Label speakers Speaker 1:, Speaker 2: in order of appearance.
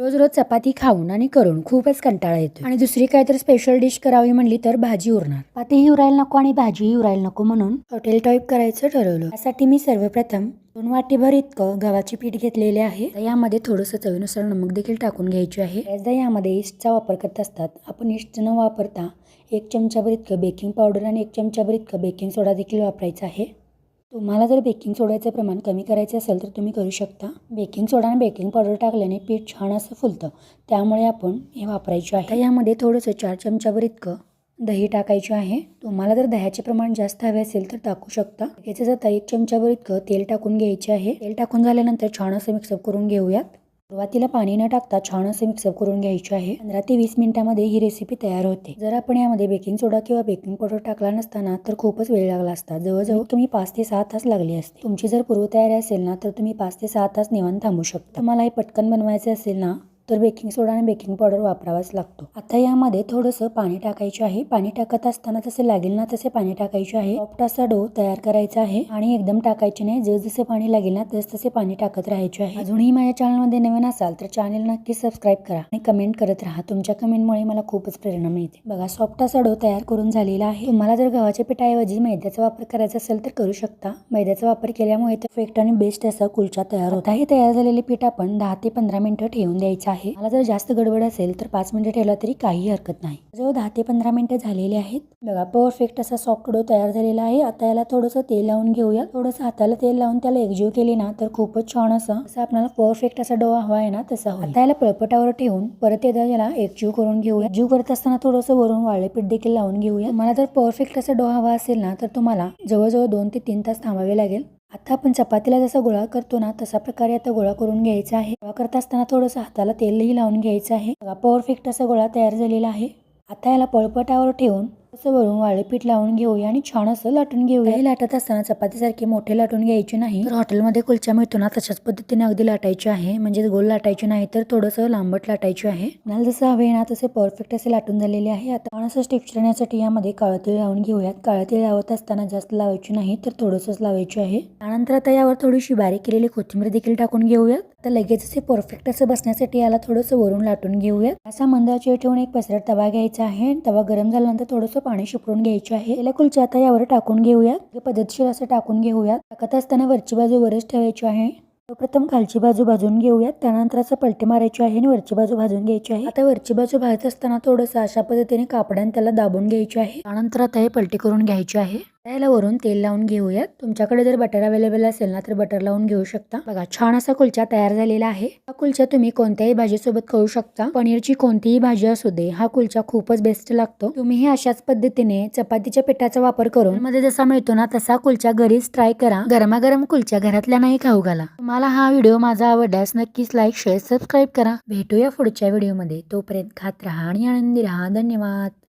Speaker 1: रोज रोज चपाती खाऊन आणि करून खूपच कंटाळा येतो आणि दुसरी काहीतरी स्पेशल डिश करावी म्हणली तर भाजी उरणार. पातीही उरायला नको आणि भाजीही उरायला नको म्हणून हॉटेल टाईप करायचं ठरवलं. त्यासाठी मी सर्वप्रथम दोन वाटीभर इतकं गव्हाचे पीठ घेतलेले आहे. यामध्ये थोडंसं चवीनुसार नमक देखील टाकून घ्यायचे आहे. बऱ्याचदा यामध्ये इस्टचा वापर करत असतात. आपण इस्ट न वापरता एक चमचाभर इतकं बेकिंग पावडर आणि एक चमचाभर इतकं बेकिंग सोडा देखील वापरायचा आहे. तुम्हाला जर बेकिंग सोड्याचं प्रमाण कमी करायचं असेल तर तुम्ही करू शकता. बेकिंग सोडा आणि बेकिंग पावडर टाकल्याने पीठ छान असं फुलतं. त्यामुळे आपण हे वापरायचे आहे. यामध्ये थोडंसं चार चमच्यावर इतकं दही टाकायचे आहे. तुम्हाला जर दह्याचे प्रमाण जास्त हवे असेल तर टाकू शकता. याचं आता एक चमच्यावर इतकं तेल टाकून घ्यायचे आहे. तेल टाकून झाल्यानंतर छान असं मिक्सअप करून घेऊयात. सुरुवातीला पाणी न टाकता छान असं मिक्सअप करून घ्यायचे आहे. पंधरा ते वीस मिनिटामध्ये ही रेसिपी तयार होते. जर आपण यामध्ये बेकिंग सोडा किंवा बेकिंग पावडर टाकला नसताना तर खूपच वेळ लागला असता. जवळजवळ तुम्ही पाच ते सहा तास लागले असते. तुमची जर पूर्वतयारी असेल ना तर तुम्ही पाच ते सहा तास निवांत थांबू शकता. तुम्हाला हे पटकन बनवायचे असेल ना तर बेकिंग सोडा आणि बेकिंग पावडर वापरावाच लागतो. आता यामध्ये थोडंसं पाणी टाकायचे आहे. पाणी टाकत असताना तसे लागेल ना तसे पाणी टाकायचे आहे. सॉफ्ट असा डो तयार करायचा आहे आणि एकदम टाकायचे नाही. जस जसे पाणी लागेल ना तस तसे पाणी टाकत राहायचे आहे. अजूनही माझ्या चॅनलमध्ये नवीन असाल तर चॅनल नक्की सबस्क्राईब करा आणि कमेंट करत राहा. तुमच्या कमेंटमुळे मला खूपच प्रेरणा मिळते. बघा सॉफ्ट असा डो तयार करून झालेला आहे. तुम्हाला जर गव्हाच्या पिठाऐवजी मैद्याचा वापर करायचा असेल तर करू शकता. मैद्याचा वापर केल्यामुळे परफेक्ट आणि बेस्ट असा कुलचा तयार होता. हे तयार झालेले पीठ आपण दहा ते पंधरा मिनिटं ठेवून द्यायचं आहे. मला जर जास्त गडबड असेल तर पाच मिनिटं ठेवला तरी काही हरकत नाही. जवळ दहा ते पंधरा मिनिटं झालेली आहेत. बघा परफेक्ट असा सॉफ्ट डो तयार झालेला आहे. आता याला थोडंसं तेल लावून घेऊया. थोडंसं हाताला तेल लावून त्याला एकजीव केली ना तर खूपच छान असं असं आपल्याला परफेक्ट असा डो हवा आहे ना तसा आता याला पळपटावर ठेवून परत एकदा याला एकजीव करून घेऊया. जीव करत असताना थोडंसं वरून वाळे पीठ देखील लावून घेऊया. मला जर परफेक्ट असा डो हवा असेल ना तर तुम्हाला जवळजवळ दोन ते तीन तास थांबावे लागेल. आता आपण चपातीला जसा गोळा करतो ना तसा प्रकारे आता गोळा करून घ्यायचा आहे. गोळा करत असताना थोडंसं हाताला तेलही लावून घ्यायचं आहे. परफेक्ट असा गोळा तयार झालेला आहे. आता याला पळपटावर ठेवून असं वरून वाळे पीठ लावून घेऊया आणि छान असं लाटून घेऊया. हे लाटत असताना चपातीसारखे मोठे लाटून घ्यायचे नाही. तर हॉटेलमध्ये कुलचा मिळतो ना तशाच पद्धतीने अगदी लाटायचे आहे. म्हणजे गोल लाटायचे नाही तर थोडंसं लांबट लाटायचे आहे. मला जसं हवे ना तसे परफेक्ट असे लाटून झालेले आहे. आता छान असं येण्यासाठी यामध्ये काळं तेल लावून घेऊयात. काळं तेल लावत असताना जास्त लावायचे नाही तर थोडंसंच लावायचे आहे. त्यानंतर आता यावर थोडीशी बारीक केलेली कोथिंबीर देखील टाकून घेऊयात. तर लगेच असे परफेक्ट असं बसण्यासाठी याला थोडंसं वरून लाटून घेऊया. असा मंदाचे ठेवून एक पसरट तवा घ्यायचा आहे. तवा गरम झाल्यानंतर थोडंसं पाणी शिपडून घ्यायचे आहे. याला कुलचा आता यावर टाकून घेऊयात पद्धतशीर असं टाकून घेऊया. टाकत असताना वरची बाजू वरच ठेवायची आहे. प्रथम खालची बाजू भाजून घेऊयात त्यानंतर असं पलटी मारायची आहे आणि वरची बाजू भाजून घ्यायची आहे. आता वरची बाजू भाजत असताना थोडंसं अशा पद्धतीने कापड्याने त्याला दाबून घ्यायची आहे. त्यानंतर आता हे पलटी करून घ्यायची आहे. त्याला वरून तेल लावून घेऊयात. तुमच्याकडे जर बटर अवेलेबल असेल ना तर बटर लावून घेऊ शकता. बघा छान असा कुलचा तयार झालेला आहे. हा कुलचा तुम्ही कोणत्याही भाजीसोबत खाऊ शकता. पनीरची कोणतीही भाजी असू दे हा कुलचा खूपच बेस्ट लागतो. तुम्ही हे अशाच पद्धतीने चपातीच्या पिठाचा वापर करून मध्ये जसा मिळतो ना तसा कुलचा घरीच ट्राय करा. गरमागरम कुलच्या घरातल्या नाही खाऊ घाला. तुम्हाला हा व्हिडिओ माझा आवडल्यास नक्कीच लाईक शेअर सबस्क्राईब करा. भेटूया पुढच्या व्हिडिओमध्ये तोपर्यंत खात राहा आणि आनंदी राहा. धन्यवाद.